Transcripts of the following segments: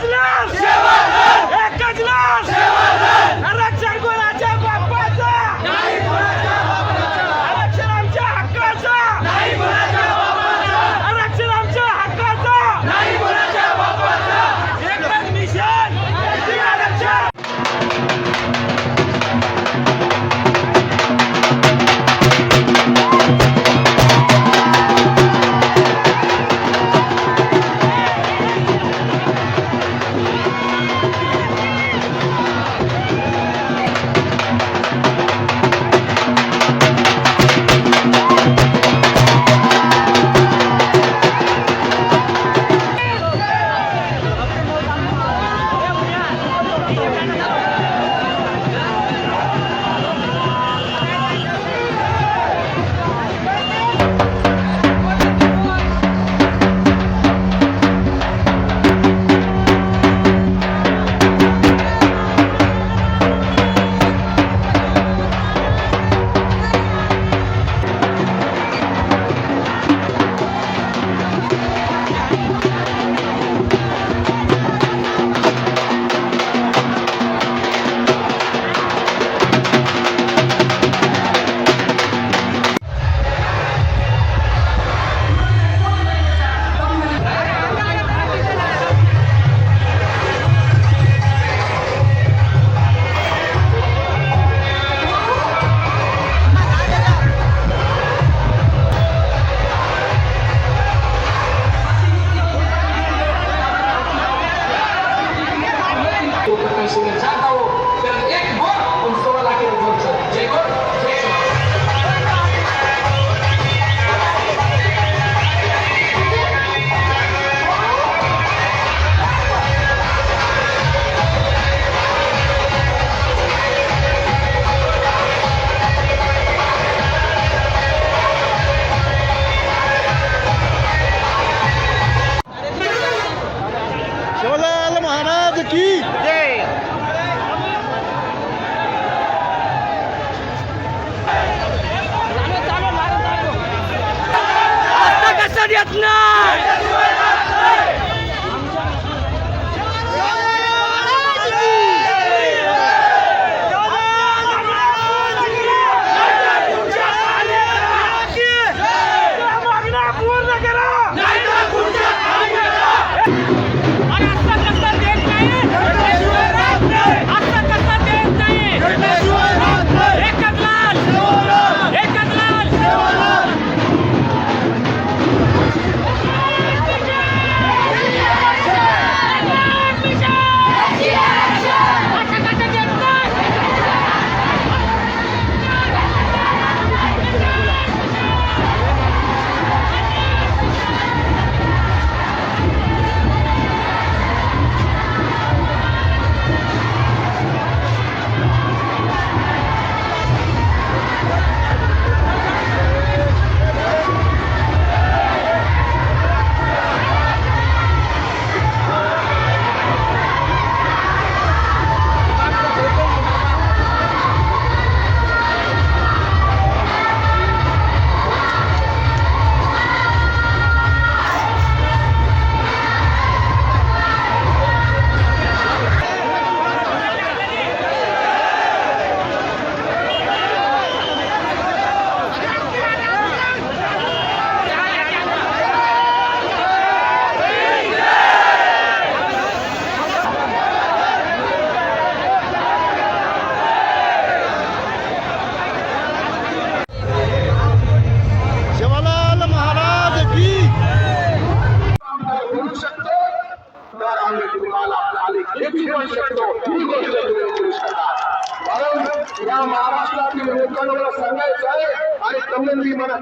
no आता नाही.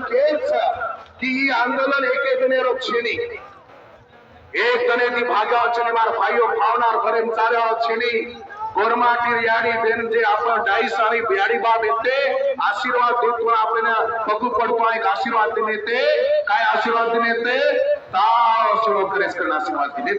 तेच की ही आंदोलन एक एक एक गणे ती भाग्यावरची मार भाईओ भावनार भरे चाल्यावरची गोरमाटी याडी बेन जे आपण डाईस आणि बियाडी बाब येते आशीर्वाद देत आपल्याला आपण बघू पडतो एक आशीर्वाद देणे येते. काय आशीर्वाद देणे ताव करेस आशीर्वाद दिले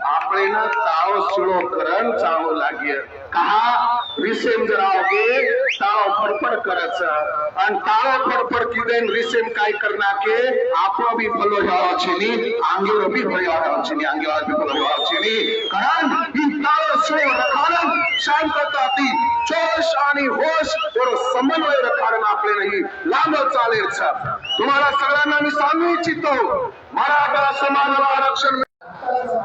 આપણે તાવ ચીડો કરન ચાવો લાગ્ય કહા રીસેમ जर आओगे તાવ ફડફડ કરે છે અને તાવ ફડફડ કીધે રીસેમ કાય કરના કે આપો બી ફલો જાવ છે ની આંગેરો બી ફલો જાવ છે ની આંગેરો બી ફલો જાવ છે ની કારણ ઈ તાવ ચીડો રખાણ શાંતતા હતી જોશ आणि होश बरोबर समन्वय रखाण आपले नाही लांब चालेल तुम्हाला सगळ्यांना मी सांगू इच्छितो मराठा समाजाला आरक्षण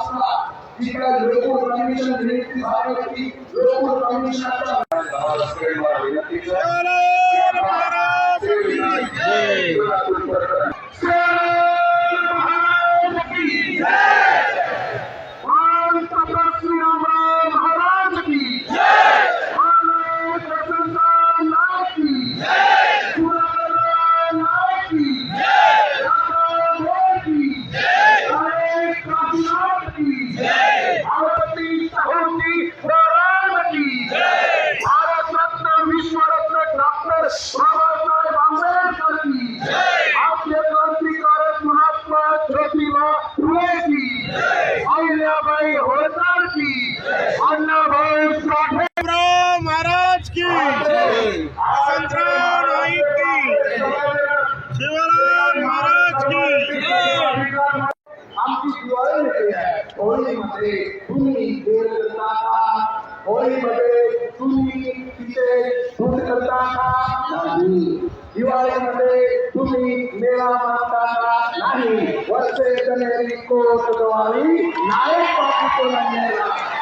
রাস্তা because local commission needs to have a local commission. होळीमध्ये तुम्ही देव करता का होळीमध्ये तुम्ही तिथे दूध करता का नाही दिवाळीमध्ये तुम्ही मेळा मारता का नाही वर्षे कनेरी कोट गवारी नायक पाठी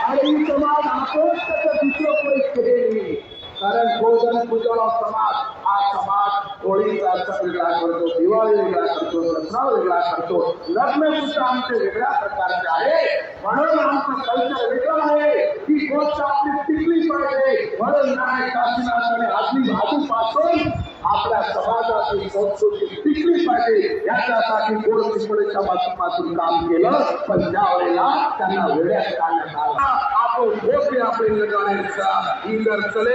आणि समाज आपण त्याचं दुसरं पैसे केली कारण भोजन पूजन समाज हा समाज होळीचा सण वेगळा करतो दिवाळी वेगळा करतो दसरा वेगळा करतो. लग्न सुद्धा आमचे वेगळ्या प्रकारचे आहे. म्हणून आमचं कल्चर वेगळं आहे. ही गोष्ट आपली टिकली पाहिजे. म्हणून नाही काशीनाथाने आपली आदमी पासून आपल्या समाजाची संस्कृती टिकली पाहिजे. याच्यासाठी गोड चिपळीच्या माध्यमातून काम केलं. पण त्यावेळेला त्यांना वेळ्यात काढण्यात आलं. आपण भोगे आपले लगानेचा इंदर चले.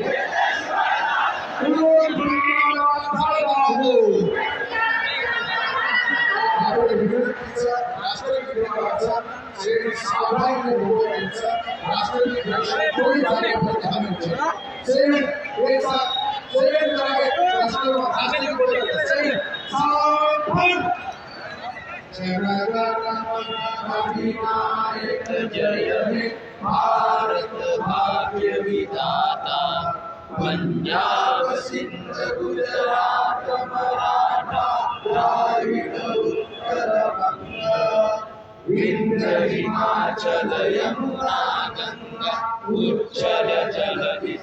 विनायक जय हे भारत भाग्य विधाता पंजाब सिंध गुजरात। हिमाचल यमुना गंगा उच्चल जलधि